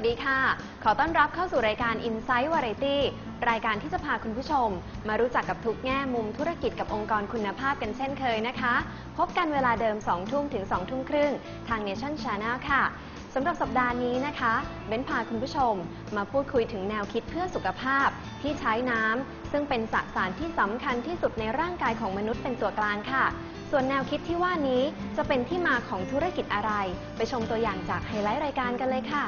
วัสดีค่ะ ขอต้อนรับเข้าสู่รายการ Insight Variety รายการที่จะพาคุณผู้ชม มารู้จักกับทุกแง่มุมธุรกิจกับองค์กรคุณภาพกันเช่นเคยนะคะ พบกันเวลาเดิม 2 ทุ่มถึง 2 ทุ่มครึ่ง ทาง Nation Channel ค่ะสำหรับสัปดาห์นี้นะคะเบ้นพาคุณผู้ชม มาพูดคุยถึงแนวคิดเพื่อสุขภาพ ที่ใช้น้ำซึ่งเป็นสสารที่สำคัญที่สุดในร่างกายของมนุษย์เป็นตัวกลางค่ะส่วนแนวคิดที่ว่านี้จะเป็นที่มาของธุรกิจอะไร ไปชมตัวอย่างจากไฮไลท์รายการกันเลยค่ะ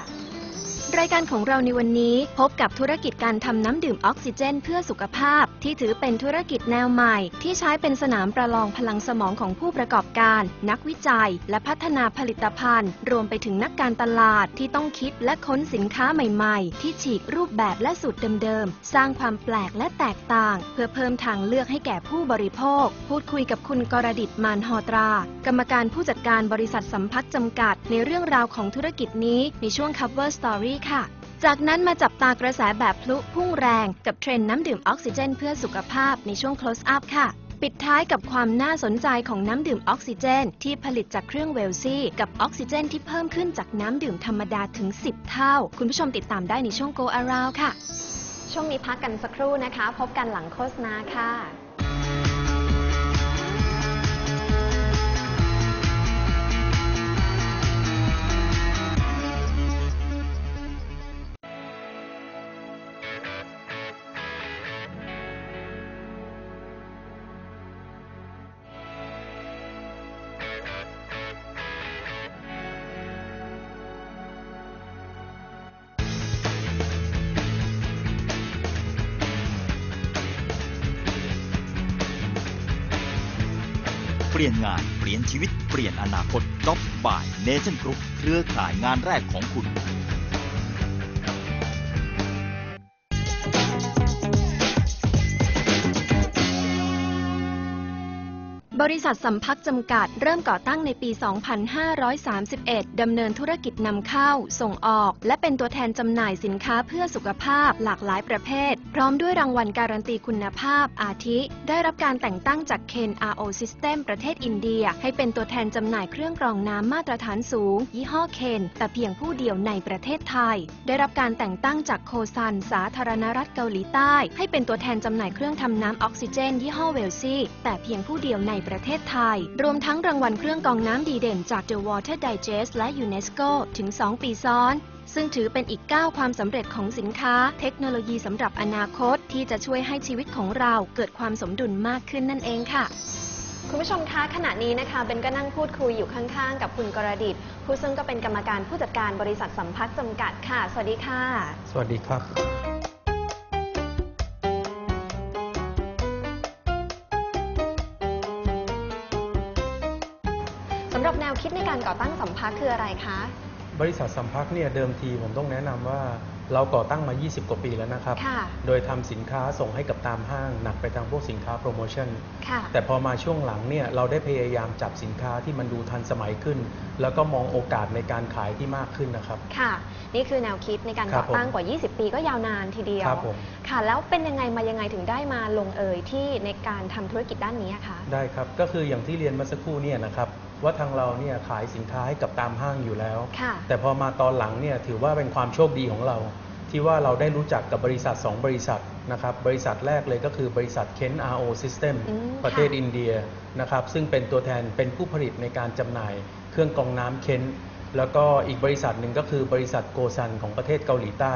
รายการของเราในวันนี้พบกับธุรกิจการทำน้ำดื่มออกซิเจน เพื่อสุขภาพ ที่ถือเป็นธุรกิจแนวใหม่ ที่ใช้เป็นสนามประลองพลังสมองของผู้ประกอบการ นักวิจัย และพัฒนาผลิตภัณฑ์ รวมไปถึงนักการตลาดที่ต้องคิดและค้นสินค้าใหม่ๆ ที่ฉีกรูปแบบและสูตรเดิมๆ สร้างความแปลกและแตกต่าง เพื่อเพิ่มทางเลือกให้แก่ผู้บริโภค พูดคุยกับคุณกรดิตมานหอตรา กรรมการผู้จัดการบริษัทสัมพัทจำกัด ในเรื่องราวของธุรกิจนี้ในช่วง cover story ค่ะ จากนั้นมาจับตากระแสแบบพลุพุ่งแรงกับเทรนด์น้ำดื่มออกซิเจนเพื่อสุขภาพในช่วง close up ค่ะ ปิดท้ายกับความน่าสนใจของน้ำดื่มออกซิเจน ที่ผลิตจากเครื่องเวลซี่ กับออกซิเจนที่เพิ่มขึ้นจากน้ำดื่มธรรมดาถึง 10 เท่า คุณผู้ชมติดตามได้ในช่วง go around ค่ะ ช่วงนี้พักกันสักครู่นะคะ พบกันหลังโฆษณาค่ะ ลี่ยนงานเปลี่ยนชีวิตเปลี่ยนอนาคตจ็อบบ่ายเนชั่นกรุ๊ปเครือข่ายงานแรกของคุณ บริษัทสัมพักจำกัดเริ่มก่อตั้งในปี 2531 ดำเนินธุรกิจนำเข้า ส่งออก และเป็นตัวแทนจำหน่ายสินค้าเพื่อสุขภาพหลากหลายประเภท พร้อมด้วยรางวัลการันตีคุณภาพ อาทิ ได้รับการแต่งตั้งจากเคน RO System ประเทศอินเดีย ให้เป็นตัวแทนจำหน่ายเครื่องกรองน้ำมาตรฐานสูง ยี่ห้อเคนแต่เพียงผู้เดียวในประเทศไทย ได้รับการแต่งตั้งจากโคซัน สาธารณรัฐเกาหลีใต้ ให้เป็นตัวแทนจำหน่ายเครื่องทำน้ำออกซิเจน ยี่ห้อเวลซี่แต่เพียงผู้เดียวในประเทศไทย รวมทั้งรางวัลเครื่องกรองน้ำดีเด่นจาก The Water Digest และ UNESCO ถึง 2 ปีซ้อน ซึ่งถือเป็นอีกก้าวความสำเร็จของสินค้า เทคโนโลยีสำหรับอนาคตที่จะช่วยให้ชีวิตของเราเกิดความสมดุลมากขึ้นนั่นเองค่ะคุณผู้ชมคะขณะนี้นะคะเบนก็นั่งพูดคุยอยู่ข้างๆ กับคุณกรดิตผู้ซึ่งก็เป็นกรรมการผู้จัดการบริษัทสัมพักจำกัดค่ะ สวัสดีค่ะ สวัสดีครับำหรับแนวคิดในการก่อตั้งสัมพักคืออะไรคะ บริษัทสัมพักเนี่ยเดิมทีผมต้องแนะนำว่าเราก่อตั้งมา 20 กว่าปีแล้วนะครับ ค่ะโดยทำสินค้าส่งให้กับตามห้างหนักไปทางพวกสินค้าโปรโมชั่น ค่ะ แต่พอมาช่วงหลังเนี่ยเราได้พยายามจับสินค้าที่มันดูทันสมัยขึ้น แล้วก็มองโอกาสในการขายที่มากขึ้นนะครับ ค่ะ นี่คือแนวคิดในการครัก่บอตั้งผมกว่า 20 ปีก็ยาวนานทีเดียว ครับผม ค่ะ แล้วเป็นยังไงมายังไงถึงได้มาลงเอยที่ในการทำธุรกิจด้านนี้อะคะ ได้ครับ ก็คืออย่างที่เรียนเมื่อสักครู่เนี่ยนะครับ ว่าทางเราเนี่ยขายสินค้าให้กับตามห้างอยู่แล้วค่ะแต่พอมาตอนหลังเนี่ยถือว่าเป็นความโชคดีของเรา ที่ว่าเราได้รู้จักกับบริษัท 2 บริษัทนะครับบริษัทแรกเลยก็คือบริษัท Ken RO System อืมประเทศค่ะอินเดียนะครับซึ่งเป็นตัวแทนเป็นผู้ผลิตในการจำหน่ายเครื่องกรองน้ำเคนแล้วก็อีกบริษัทหนึ่งก็คือบริษัทโกซันของประเทศเกาหลีใต้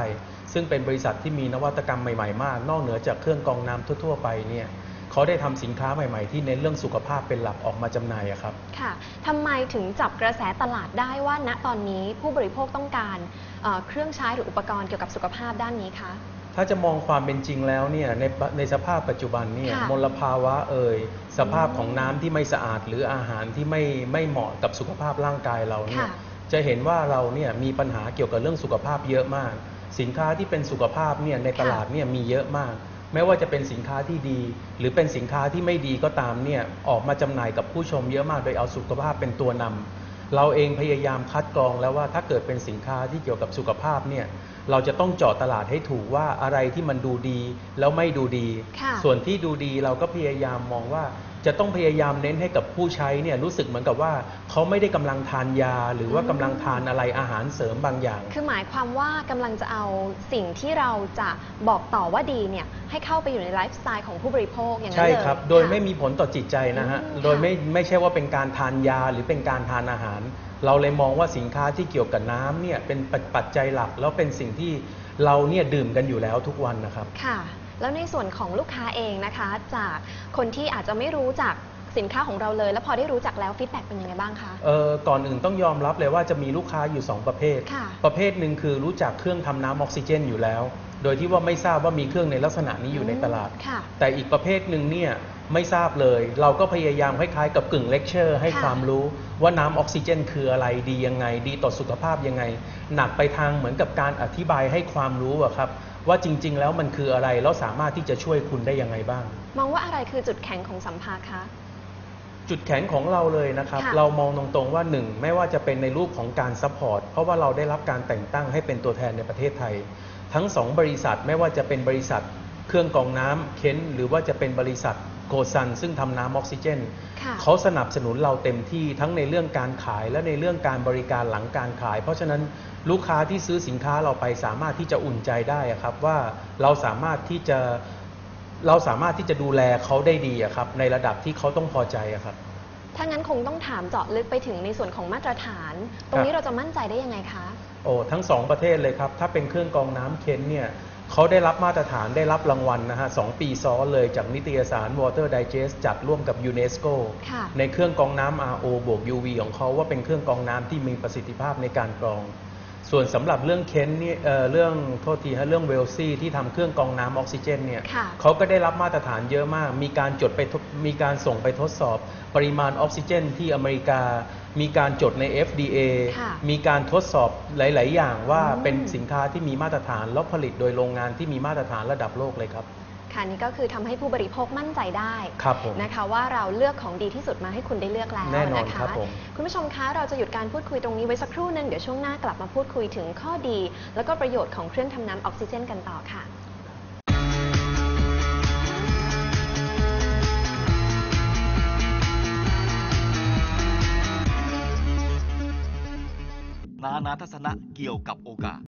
ซึ่งเป็นบริษัทที่มีนวัตกรรมใหม่ ๆ มาก นอกเหนือจากเครื่องกรองน้ำทั่ว ๆ ไปเนี่ย เขาได้ทำสินค้าใหม่ ๆ ที่เน้นเรื่องสุขภาพเป็นหลักออกมาจำหน่ายอะครับ ค่ะทำไมถึงจับกระแสตลาดได้ว่าณตอนนี้ผู้บริโภคต้องการเอ่อเครื่องใช้หรืออุปกรณ์เกี่ยวกับสุขภาพด้านนี้คะ ถ้าจะมองความเป็นจริงแล้วเนี่ยในปะในสภาพปัจจุบันเนี่ยค่ะมลภาวะเอ่ยสภาพของน้ำที่ไม่สะอาด หรืออาหารที่ไม่ไม่เหมาะกับสุขภาพร่างกายเราเนี่ยค่ะจะเห็นว่าเราเนี่ยมีปัญหาเกี่ยวกับเรื่องสุขภาพเยอะมาก สินค้าที่เป็นสุขภาพเนี่ยในตลาดเนี่ยมีเยอะมาก ไม่ว่าจะเป็นสินค้าที่ดี หรือเป็นสินค้าที่ไม่ดีก็ตามเนี่ยออกมาจำหน่ายกับผู้ชมเยอะมากโดยเอาสุขภาพเป็นตัวนำเราเองพยายามคัดกรองแล้วว่าถ้าเกิดเป็นสินค้าที่เกี่ยวกับสุขภาพเนี่ยเราจะต้องเจาะตลาดให้ถูกว่าอะไรที่มันดูดีแล้วไม่ดูดีค่ะส่วนที่ดูดีเราก็พยายามมองว่า จะต้องพยายามเน้นให้กับผู้ใช้เนี่ยรู้สึกเหมือนกับว่าเขาไม่ได้กำลังทานยา หรือว่ากำลังทานอะไรอาหารเสริมบางอย่าง คือหมายความว่ากำลังจะเอาสิ่งที่เราจะบอกต่อว่าดีเนี่ยให้เข้าไปอยู่ในไลฟ์สไตล์ของผู้บริโภคอย่างนั้นใช่เลยครับ โดยค่ะไม่มีผลต่อจิตใจนะฮะ อืม โดยค่ะไม่ไม่ใช่ว่าเป็นการทานยาหรือเป็นการทานอาหาร เราเลยมองว่าสินค้าที่เกี่ยวกับน้ำเนี่ยเป็นปัจปัจจัยหลัก แล้วเป็นสิ่งที่เราเนี่ยดื่มกันอยู่แล้วทุกวันนะครับ ค่ะ แล้วในส่วนของลูกค้าเองนะคะ จากคนที่อาจจะไม่รู้จักสินค้าของเราเลย แล้วพอได้รู้จักแล้วฟีดแบ็กเป็นยังไงบ้างคะ เอ่อก่อนอื่นต้องยอมรับเลยว่าจะมีลูกค้าอยู่ 2 ประเภท ค่ะ ประเภทหนึ่งคือรู้จักเครื่องทำน้ำออกซิเจนอยู่แล้ว โดยที่ว่าไม่ทราบว่ามีเครื่องในลักษณะนี้อยู่ในตลาดค่ะ แต่อีกประเภทหนึ่งเนี่ยไม่ทราบเลย เราก็พยายามคล้ายๆกับกึ่งเลคเชอร์ให้ค่ะความรู้ว่าน้ำออกซิเจนคืออะไรดียังไง ดีต่อสุขภาพยังไง หนักไปทางเหมือนกับการอธิบายให้ความรู้อะครับ ว่าจริง ๆ แล้วมันคืออะไรแล้วสามารถที่จะช่วยคุณได้ยังไงบ้าง มองว่าอะไรคือจุดแข็งของสัมภาคะ จุดแข็งของเราเลยนะครับ ค่ะ เรามองตรงๆว่าหนึ่งไม่ว่าจะเป็นในรูปของการซัพพอร์ตเพราะว่าเราได้รับการแต่งตั้งให้เป็นตัวแทนในประเทศไทย ทั้งสองบริษัทไม่ว่าจะเป็นบริษัท เครื่องกรองน้ำเค้นหรือว่าจะเป็นบริษัท โกซันซึ่งทำน้ำออกซิเจนค่ะเขาสนับสนุนเราเต็มที่ทั้งในเรื่องการขายและในเรื่องการบริการหลังการขาย เพราะฉะนั้นลูกค้าที่ซื้อสินค้าเราไปสามารถที่จะอุ่นใจได้อะครับว่าเราสามารถที่จะเราสามารถที่จะดูแลเขาได้ดีอะครับในระดับที่เขาต้องพอใจอะครับถ้างั้นคงต้องถามเจาะลึกไปถึงในส่วนของมาตรฐาน ตรงนี้เราจะมั่นใจได้ยังไงคะ โอ้ทั้งสองประเทศเลยครับ ถ้าเป็นเครื่องกรองน้ำเค้นเนี่ย เขาได้รับมาตรฐานได้รับรางวัลนะฮะสองปีซ้อนเลยจากนิตยสาร Water Digest จัดร่วมกับยูเนสโกค่ะในเครื่องกรองน้ำ RO บวก UV ของเขาว่าเป็นเครื่องกรองน้ำที่มีประสิทธิภาพในการกรอง ส่วนสำหรับเรื่องเค้นเนี่ยเอ่อเรื่องโทษทีฮะเรื่องเวลซี่ที่ทำเครื่องกรองน้ำออกซิเจนเนี่ยค่ะ เขาก็ได้รับมาตรฐานเยอะมาก มีการจดไปทดมีการส่งไปทดสอบ ปริมาณออกซิเจน ที่อเมริกา มีการจดใน FDA ค่ะมีการทดสอบหลาย ๆ อย่างว่าอืม เป็นสินค้าที่มีมาตรฐานแล้วผลิตโดยโรงงานที่มีมาตรฐานระดับโลกเลยครับ ค่ะนี่ก็คือทำให้ผู้บริโภคมั่นใจได้ครับผม นะคะ ว่าเราเลือกของดีที่สุดมาให้คุณได้เลือกแล้วแน่นอนนะคะครับผมคุณผู้ชมคะเราจะหยุดการพูดคุยตรงนี้ไว้สักครู่หนึงเดี๋ยวช่วงหน้ากลับมาพูดคุยถึงข้อดี แล้วก็ประโยชน์ของเครื่องทำน้ำออกซิเจนกันต่อค่ะ นานาทัศนะเกี่ยวกับโอกาส